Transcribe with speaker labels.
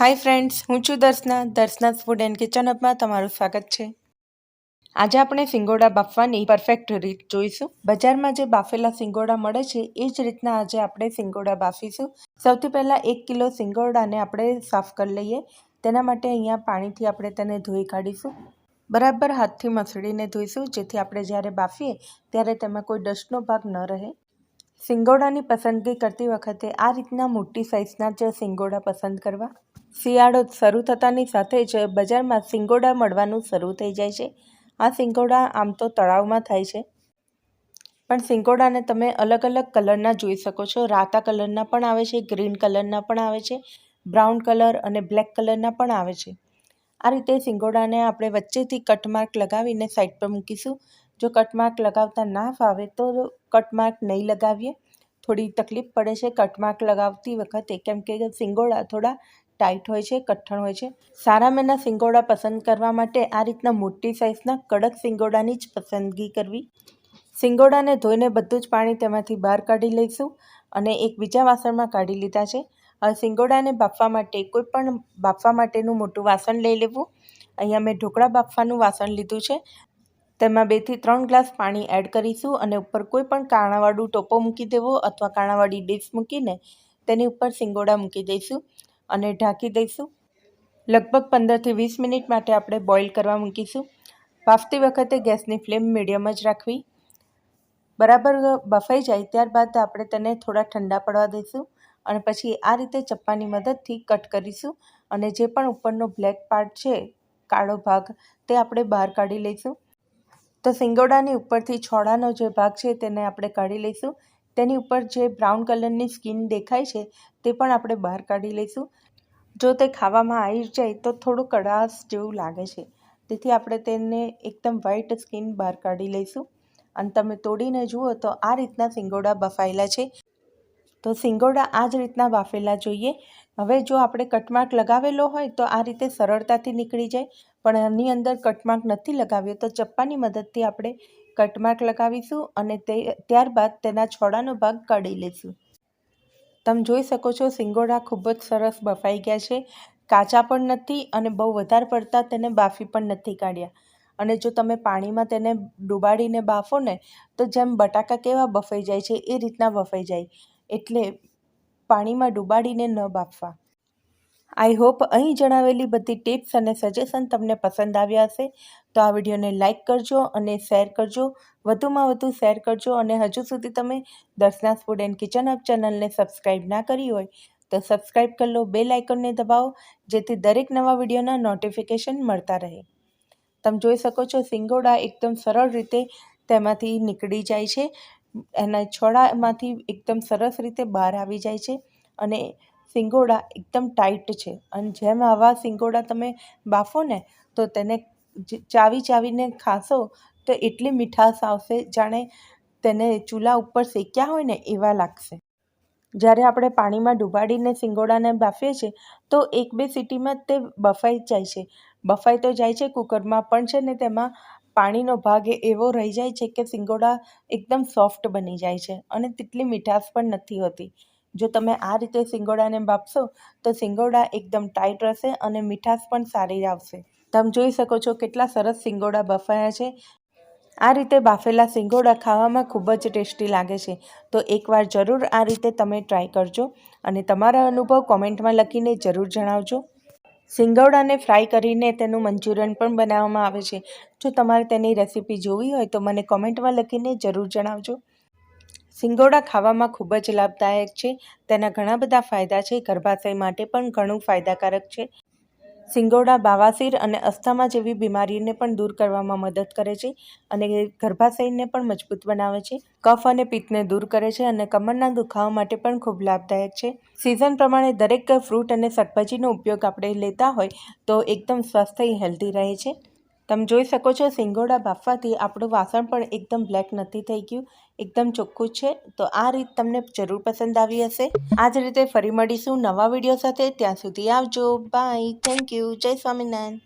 Speaker 1: હાય friends હું છું Darshana. Darshana's food and kitchen અપમાં તમારું સ્વાગત છે. આજે આપણે સિંગોડા બાફવાની પરફેક્ટ રીત જોઈશું. બજારમાં જે બાફેલા સિંગોડા મળે છે, એ જ રીતના આજે આપણે સિંગોડા બાફીશું. સૌથી પહેલાં એક કિલો સિંગોડાને આપણે સાફ કરી લઈએ. તેના માટે અહીંયા પાણીથી આપણે તેને ધોઈ કાઢીશું. બરાબર હાથથી મસળીને ધોઈશું, જેથી આપણે જ્યારે બાફીએ, ત્યારે તેમાં કોઈ ડસ્ટનો ભાગ ન રહે. સિંગોડાની પસંદગી કરતી વખતે આ રીતના મોટી સાઇઝના જ સિંગોડા પસંદ કરવા. શિયાળો શરૂ થતાની સાથે જ બજારમાં સિંગોડા મળવાનું શરૂ થઈ જાય છે. આ સિંગોડા આમ તો તળાવમાં થાય છે. પણ સિંગોડાને તમે અલગ અલગ કલરના જોઈ શકો છો. રાતા કલરના પણ આવે છે, ગ્રીન કલરના પણ આવે છે, બ્રાઉન કલર અને બ્લેક કલરના પણ આવે છે. આ રીતે સિંગોડાને આપણે વચ્ચેથી કટમાર્ક લગાવીને સાઈડ પર મૂકીશું. જો કટમાર્ક લગાવતા ના ફાવે તો કટમાર્ક નહીં લગાવીએ. થોડી તકલીફ પડે છે કટમાર્ક લગાવતી વખતે. કેમ કે સિંગોડા થોડા ટાઈટ હોય છે, કઠણ હોય છે. સારા મેના સિંગોડા પસંદ કરવા માટે આ રીતના મોટી સાઇઝના કડક સિંગોડાની જ પસંદગી કરવી. સિંગોડાને ધોઈને બધું જ પાણી તેમાંથી બહાર કાઢી લઈશું અને એક બીજા વાસણમાં કાઢી લીધા છે. હવે સિંગોડાને બાફવા માટે કોઈ પણ બાફવા માટેનું મોટું વાસણ લઈ લેવું. અહીંયા મેં ઢોકળા બાફવાનું વાસણ લીધું છે. તેમાં બેથી ત્રણ ગ્લાસ પાણી એડ કરીશું અને ઉપર કોઈ પણ કાણાવાળું ટોપો મૂકી દેવો અથવા કાણાવાળી ડીશ મૂકીને તેની ઉપર સિંગોડા મૂકી દઈશું. અને ઢાંકી દઈશું. લગભગ પંદરથી વીસ મિનિટ માટે આપણે બોઇલ કરવા મૂકીશું. બાફતી વખતે ગેસની ફ્લેમ મીડિયમ જ રાખવી. બરાબર બફાઈ જાય ત્યારબાદ આપણે તેને થોડા ઠંડા પડવા દઈશું અને પછી આ રીતે ચપ્પાની મદદથી કટ કરીશું અને જે પણ ઉપરનો બ્લેક પાર્ટ છે, કાળો ભાગ, તે આપણે બહાર કાઢી લઈશું. તો સિંગોડાની ઉપરથી છોડાનો જે ભાગ છે, તેને આપણે કાઢી લઈશું. તેની ઉપર જે બ્રાઉન કલરની સ્કીન દેખાય છે, તે પણ આપણે બહાર કાઢી લઈશું. જો તે ખાવામાં આવી જાય તો થોડું કડાશ જેવું લાગે છે. તેથી આપણે તેને એકદમ વ્હાઇટ સ્કીન બહાર કાઢી લઈશું. અને તમે તોડીને જુઓ તો આ રીતના સિંગોડા બફાયેલા છે. તો સિંગોડા આ જ રીતના બાફેલા જોઈએ. હવે જો આપણે કટમાર્ક લગાવેલો હોય તો આ રીતે સરળતાથી નીકળી જાય. પણ એની અંદર કટમાર્ક નથી લગાવ્યો. તો ચપ્પાની મદદથી આપણે કટમાર્ક લગાવીશું અને તે, ત્યારબાદ તેના છોડાનો ભાગ કાઢી લઈશું તમે જોઈ શકો છો, સિંગોડા ખૂબ જ સરસ બફાઈ ગયા છે. કાચા પણ નથી અને બહુ વધારે પડતા તેને બાફી પણ નથી કાઢ્યા. અને જો તમે પાણીમાં તેને ડુબાડીને બાફો ને, તો જેમ બટાકા કેવા બફાઈ જાય છે, એ રીતના બફાઈ જાય. એટલે પાણીમાં ડુબાડીને ન બાફવા. આઈ હોપ અહીં જણાવેલી બધી ટિપ્સ અને સજેશન તમને પસંદ આવ્યા હશે. તો આ વિડીયોને લાઇક કરજો અને શેર કરજો. વધુમાં વધુ શેર કરજો અને હજુ સુધી તમે Darshana food and kitchen up ચેનલને સબસ્ક્રાઈબ ના કરી હોય તો સબસ્ક્રાઈબ કરી લો બે લાઇકનને દબાવો, જેથી દરેક નવા વિડીયોના નોટિફિકેશન મળતા રહે. તમે જોઈ શકો છો સિંગોડા એકદમ સરળ રીતે તેમાંથી નીકળી જાય છે. એના છોડામાંથી એકદમ સરસ રીતે બહાર આવી જાય છે અને સિંગોડા એકદમ ટાઈટ છે. અને જેમ આવા સિંગોડા તમે બાફો ને, તો તેને ચાવી ચાવીને ખાશો, તો એટલી મીઠાશ આવશે, જાણે તેને ચૂલા ઉપર શેક્યા હોય ને એવા લાગશે. જ્યારે આપણે પાણીમાં ડુબાડીને સિંગોડાને બાફીએ છીએ, તો એક બે સીટીમાં તે બફાઈ જાય છે. બફાઈ તો જાય છે કુકરમાં, પણ છે ને તેમાં પાણીનો ભાગ એવો રહી જાય છે કે સિંગોડા એકદમ સોફ્ટ બની જાય છે અને તેટલી મીઠાશ પણ નથી હોતી. જો તમે આ રીતે સિંગોડાને બાફશો, તો સિંગોડા એકદમ ટાઈટ રહેશે અને મીઠાશ પણ સારી આવશે. તમે જોઈ શકો છો કેટલા સરસ સિંગોડા બફાયા છે. આ રીતે બાફેલા સિંગોડા ખાવામાં ખૂબ જ ટેસ્ટી લાગે છે. તો એકવાર જરૂર આ રીતે તમે ટ્રાય કરજો અને તમારા અનુભવ કોમેન્ટમાં લખીને જરૂર જણાવજો. શિંગોડાને ફ્રાય કરીને તેનું મંચુરિયન પણ બનાવવામાં આવે છે. જો તમારે તેની રેસીપી જોવી હોય તો મને કોમેન્ટમાં લખીને જરૂર જણાવજો. સિંગોડા ખાવામાં ખૂબ જ લાભદાયક છે. તેના ઘણા બધા ફાયદા છે. ગર્ભાશય માટે પણ ઘણું ફાયદાકારક છે. સિંગોડા બાવાસીર અને અસ્થમા જેવી બીમારીને પણ દૂર કરવામાં મદદ કરે છે અને ગર્ભાશયને પણ મજબૂત બનાવે છે. કફ અને પિત્તને દૂર કરે છે અને કમરના દુખાવા માટે પણ ખૂબ લાભદાયક છે. સિઝન પ્રમાણે દરેક ફ્રૂટ અને શાકભાજીનો ઉપયોગ આપણે લેતા હોય તો એકદમ સ્વસ્થ હેલ્ધી રહે છે. તમે જોઈ શકો છો, સિંગોડા બાફવાથી આપણું વાસણ પણ એકદમ બ્લેક નથી થઈ ગયું, એકદમ ચોખ્ખું છે. તો આ રીત તમને જરૂર પસંદ આવી હશે. આ જ રીતે ફરી મળીશું નવા વીડિયો સાથે. ત્યાં સુધી આવજો. Bye. Thank you. Jai Swaminarayan.